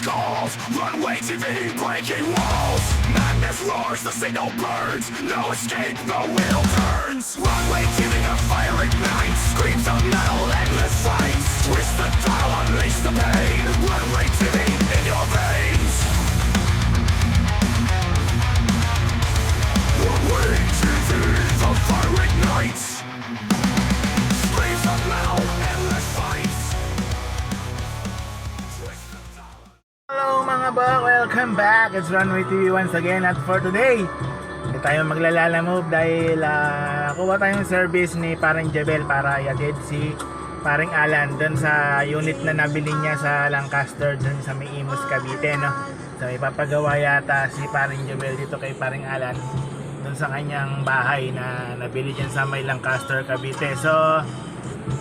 calls Runway TV breaking walls. Madness roars, the signal burns. No escape, the wheel turns. Runway TV, a fire ignites Screams of metal, endless fights. Twist the dial, unleash the pain. Runway TV in your veins welcome back. It's Runway TV once again at for today, hindi tayo maglalala move dahil uh, kuha tayong service ni parang Jebel para iatid si paring Alan doon sa unit na nabili niya sa Lancaster doon sa may Imus Cavite no. So ipapagawa yata si paring Jebel dito kay paring Alan doon sa kanyang bahay na nabili dyan sa may Lancaster Cavite. So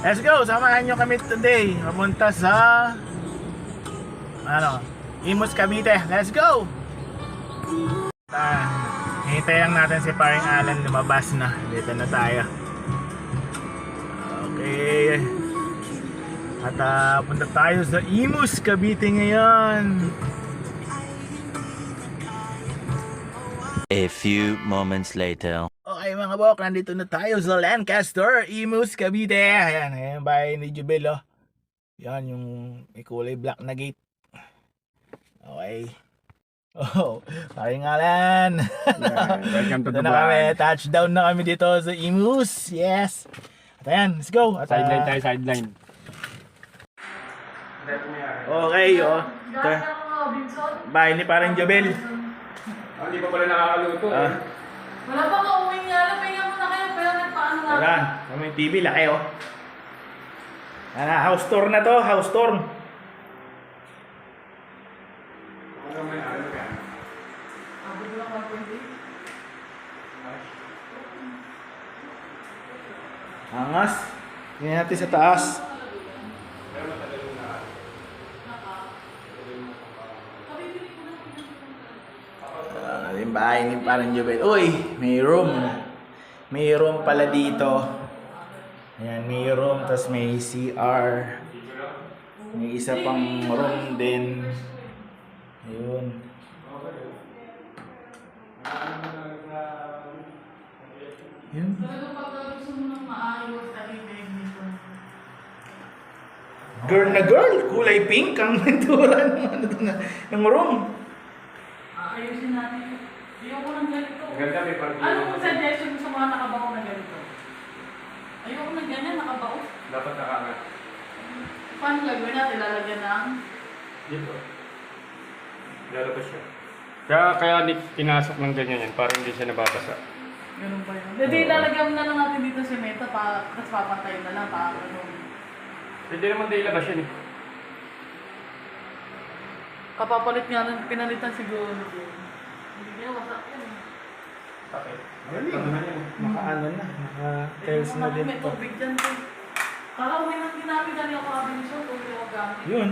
let's go, samahan nyo kami today. Papunta sa ano, Imus Cavite. Let's go! Ah, hintay lang natin si paring Alan lumabas na. Dito na tayo. Okay. At ah, punta tayo sa Imus Cavite ngayon. A few moments later. Okay mga bok, nandito na tayo sa Lancaster, Imus Cavite. Ayan, ayan bahay ni Jubel oh. Yan yung may kulay black na gate. Okay. Oh, paring Alan. welcome to the na kami, vlog. touchdown na kami dito sa Imus. Yes. At ayan, let's go. At, Sideline ah, tayo, sideline. Okay, oh. Ito, bahay ni parang Jobel. Oh, Hindi pa pala nakakaluto. Ah, Wala pa nga uwi nga lang, pahinga muna kayo, pero nagpaano na. wala. Kami yung TV, laki oh. Ano, house tour na to, house tour. Abot mo lang 1.8. Angas. Tingnan natin sa taas. Ah, yung bahay ni parang Jubel. Uy, may room. May room pala dito. Ayan, may room, tapos may CR. May isa pang room din. Ayun. Yun. Pero pag gusto mo nang maayos, tahimik dito. Girl na girl, kulay pink ang mentura ng, ano, ng, ng room. Aayusin natin. Ayoko ng ganito. Ganda, may parking. Ano kung suggestion mo sa mga nakabaho na ganito? Ayoko ng ganyan, nakabaho. Dapat nakaangat. Paano gagawin natin? Lalagyan ng... Dito. Lalabas siya. Kaya, kaya ni pinasok ng ganyan yan, para hindi siya nababasa. Ganun ba yun? Hindi, lalagyan na lang natin dito si Meta, pa, tapos papantayin na lang, para ano. Pwede naman tayo ilabas yan eh. Kapapalit nga ng pinalitan siguro. Hindi niya, wasak yan. eh. Bakit? Galing. Ano na yan? Naka ano na, din May to. tubig dyan to. Kakauwi ng ginamit na niya ako abin siya, kung hindi ako gamit. Yun.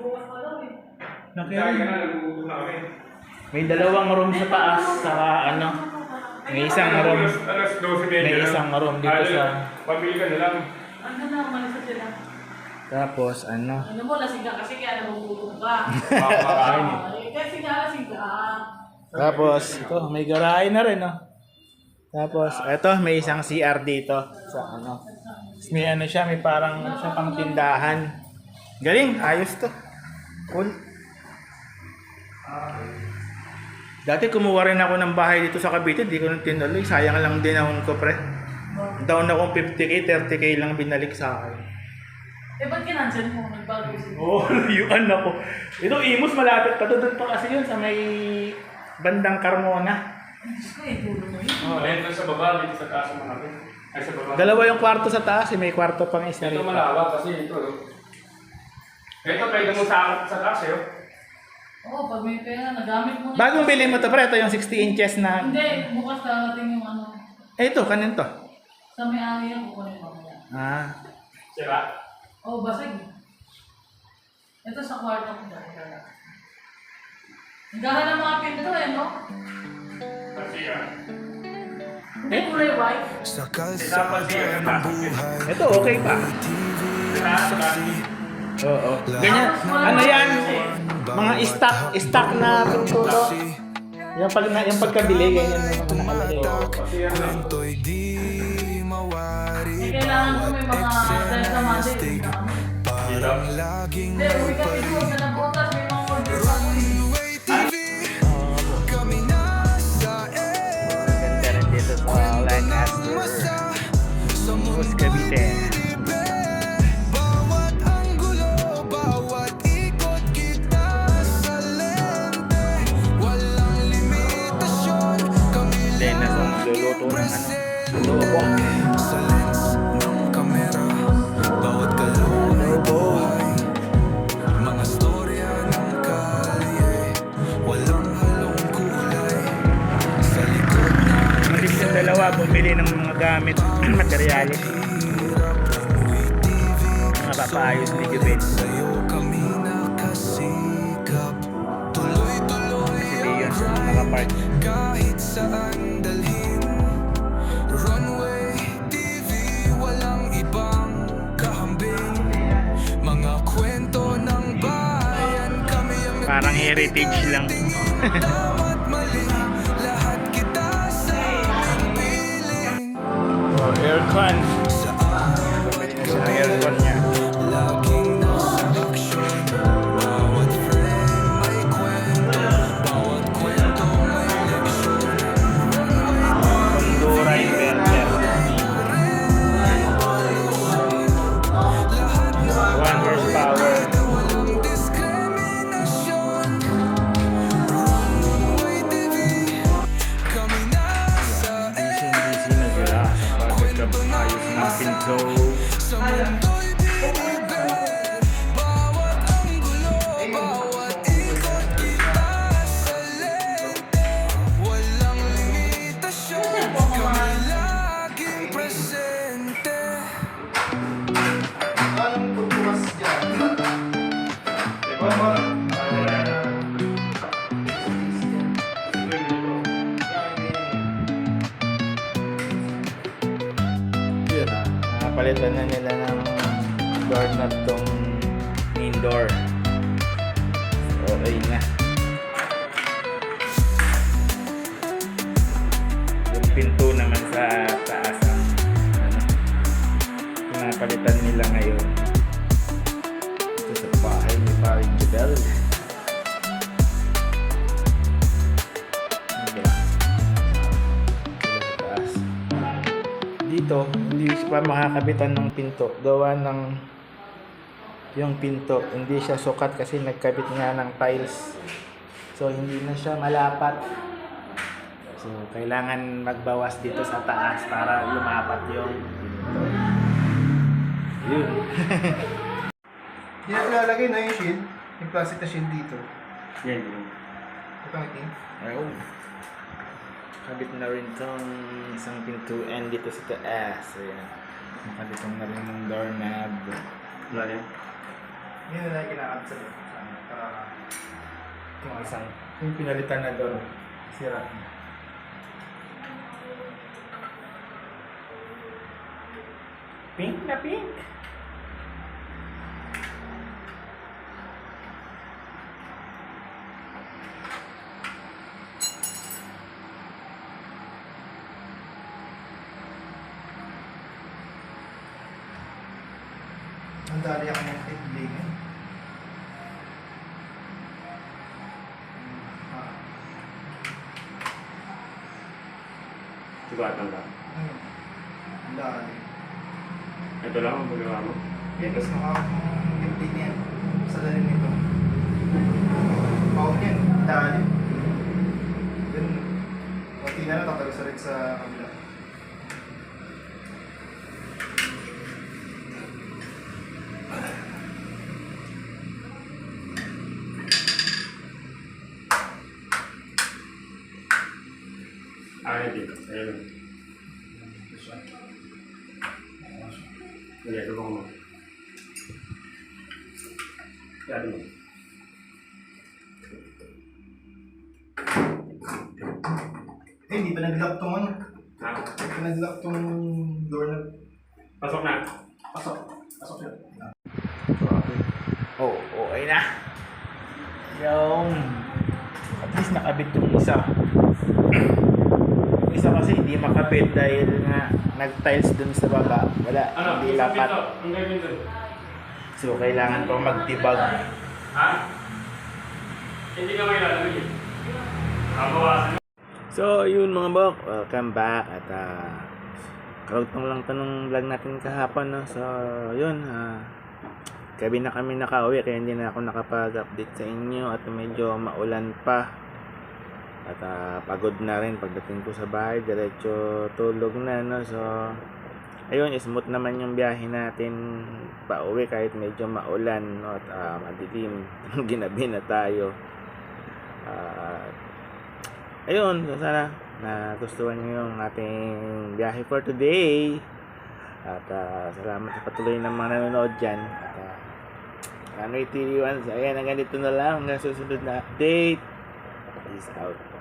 Bukas pa daw eh. Kaya ka Naki- na, nagugutom na kami. May dalawang room sa taas, saka ano, may isang room. Alas, alas 12 May isang room dito sa- Pabili ka na lang. Ano na, umalis na sila. Tapos ano, Ano mo, lasing ka kasi kaya nagugutom ka. Makakain eh. Ah, Kasi nga lasing ka. tapos ito, may garahe na rin oh. Tapos ito, may isang CR dito sa ano. May ano siya, may parang ano siya pang tindahan. Galing, ayos to. Cool. Dati kumuha rin ako ng bahay dito sa Cavite, di ko nang tinuloy. Sayang lang din ako ko pre. Down akong 50k, 30k lang binalik sa akin. Eh, ba't kinansel mo? Nagbago siya. Oo, oh, layuan ako. Ito, Imus, malapit pa. Doon pa kasi yun sa may bandang Carmona. Diyos ko eh, dulo mo yun. Oh, ayun doon sa baba, dito sa taas ng mga Ay, sa baba. Dalawa yung kwarto sa taas, eh, may kwarto pang isa Ito rito. malawak kasi ito. oh. Ito, pwede mo sa sa taas eh. oh. Oo, pag may pera, nagamit mo na. Bagong bilhin mo to, pre. Ito yung 60 inches na... Hindi, bukas darating yung ano. Eh, ito, kanin to. Sa may-ari yan, kukunin mo mamaya. Ah, Sira. Oo, oh, basag. Ito sa kwarto ko dahil kaya. Hanggahan ng mga pinto eh, no? Kasi ah. Hindi kulay white. Sa Dapat siya. ito, okay pa. Oo. Ganyan. Ano yan? mga stock, stock na pinto to. Yung, pag, na, yung pagkabili, ganyan yung mga. To'y di mawari Eh, kailangan ko may mga dahil sa mother. Laging Hindi, uwi kami magluluto ng ano. Adobo. Sa lens ng kamera Bawat galaw ay buhay Mga storya ng kalye Walang halong kulay Sa likod ng yung dalawa, bumili ng mga gamit, materialis. Mga papayos ni Jubin. Sa'yo kami nakasikap Tuloy-tuloy Si Leon sa nakapark. kahit saan heritage lang. Oh, aircon. Nakapalitan na nila ng doorknob tong main door. So, okay na. Yung pinto naman sa taas ang ano, pinapalitan nila ngayon. Dito hindi siya pa makakabitan ng pinto gawa ng yung pinto hindi siya sukat kasi nagkabit nga ng tiles so hindi na siya malapat so kailangan magbawas dito sa taas para lumapat yung pinto yun Hindi na pinalagay na yung shield. Yung plastic na shield dito. Yan, yan. Ito ang itim. ayun kabit na rin tong isang pinto and dito sa taas. Ayan. Nakabitong na rin ng doorknob. Wala yan. Yun na lang kinakabit sa Para yung isang yung pinalitan na door. Sira. Pink na pink dali ako ng headbling. Ah, Sugatan ka. hmm. Ang dali. Ito lang ang magawa mo. Yan, tapos nakakot ng headbling yan. Sa dali nito. Pound yan. Dali. Then, konti na lang tatagos sa rin sa kabila. Ah, hindi. Ayun. Hindi, ito ko mo. Yan mo. Eh, hindi pa nag-lock tong ano. Ha? Hindi pa nag-lock tong door na Pasok na. pasok. Pasok yun. oh okay na Yung at least nakabit yung isa. Isa kasi hindi makabit dahil nga nag-tiles dun sa baba. Wala, Ano? hindi lapat. Ang doon. So kailangan ko magtibag. Ha? Hindi ka may lalagay. Kabawasan. So yun mga bok, welcome back at uh, karugtong lang to nung vlog natin kahapon no. So yun, ah gabi na kami nakauwi kaya hindi na ako nakapag-update sa inyo at medyo maulan pa. At ah, pagod na rin pagdating ko sa bahay, diretso tulog na no. So ayun, smooth naman yung biyahe natin pauwi kahit medyo maulan no, at ah, madilim. Ginabi na tayo. Ah, ayun, so sana nagustuhan nyo yung ating biyahe for today. At ah, salamat sa patuloy ng mga nanonood dyan. At uh, Runway TV1, so ayan, hanggang dito na lang. Hanggang susunod na update. Peace out.